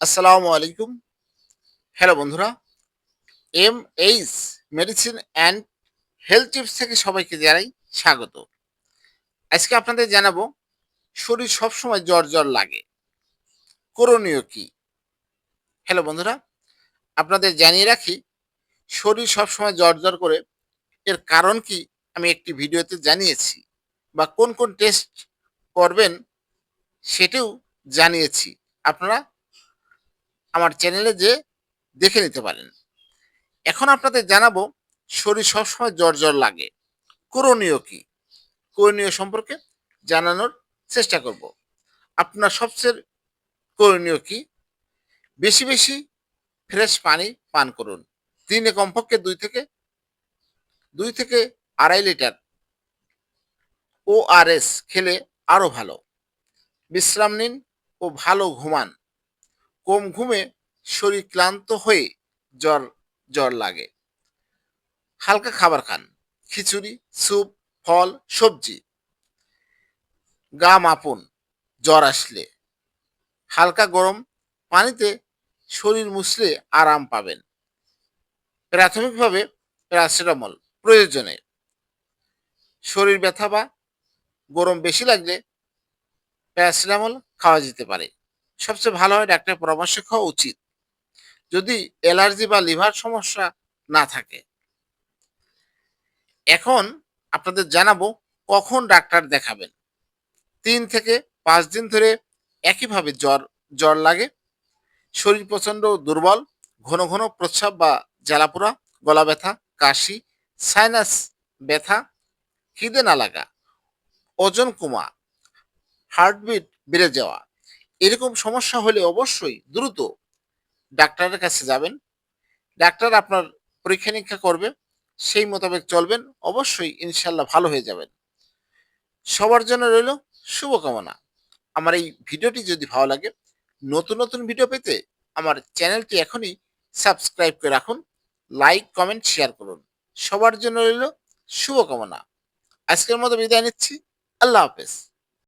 আসসালামু আলাইকুম। হ্যালো বন্ধুরা। M H medicine and health tips থেকে সবাইকে জানাই স্বাগত। আজকে আপনাদের জানাব, শরীর সবসময় জ্বর জ্বর লাগে। করণীয় কি? হ্যালো বন্ধুরা। আপনাদের জানিয়ে রাখি, শরীর সবসময় জ্বর জ্বর করে। এর কারণ কি? আমি একটি ভিডিওতে জানিয়েছি বা কোন কোন টেস্ট করবেন সেটিও জানিয়েছি। আপনারা আমার চ্যানেলে যে দেখে নিতে পারেন। এখন আপনাদের জানাব, শরীর সবসময় জ্বর জ্বর লাগে। করণীয় কি? করণীয় সম্পর্কে জানানোর চেষ্টা করব। আপনার সবচেয়ে করণীয় কি? বেশি বেশি ফ্রেশ পানি পান করুন। দিনে কমপক্ষে দুই থেকে দুই থেকে আড়াই লিটার ওআরএস খেলে আরও ভালো। বিশ্রাম নিন ও ভালো ঘুমান। কম ঘুমে শরীর ক্লান্ত হয়ে জ্বর জ্বর লাগে। হালকা খাবার খান। খিচুড়ি, স্যুপ, ফল, সবজি। গা মাপুন, জ্বর আসলে। হালকা গরম পানিতে শরীর মুছলে আরাম পাবেন। প্রাথমিকভাবে প্যারাসিটামল প্রয়োজনে। শরীর ব্যথা বা গরম বেশি লাগলে প্যারাসিটামল খাওয়া যেতে পারে। সবচেয়ে ভালো হয় ডাক্তারের পরামর্শ খাওয়া উচিত। যদি অ্যালার্জি বা লিভার সমস্যা না থাকে। এখন আপনাদের জানাব কখন ডাক্তার দেখাবেন। তিন থেকে পাঁচ দিন ধরে একইভাবে জ্বর জ্বর লাগে। শরীর প্রচণ্ড দুর্বল, ঘন ঘন প্রস্রাব বা জ্বালাপোড়া, গলা ব্যথা, কাশি সাইনাস ব্যথা, খিদে না লাগা, ওজন কমা হার্টবিট বেড়ে যাওয়া, এরকম সমস্যা হলে অবশ্যই দ্রুত ডাক্তারের কাছে যাবেন, ডাক্তার আপনার পরীক্ষা নিরীক্ষা করবে, সেই মোতাবেক চলবেন, অবশ্যই ইনশাল্লাহ ভালো হয়ে যাবেন। সবার জন্য রইল শুভকামনা। আমার এই ভিডিওটি যদি ভালো লাগে, নতুন নতুন ভিডিও পেতে আমার চ্যানেলটি এখনই সাবস্ক্রাইব করে রাখুন, লাইক, কমেন্ট, শেয়ার করুন। সবার জন্য রইল শুভকামনা। আজকের মতো বিদায় নিচ্ছি। আল্লাহ হাফেজ।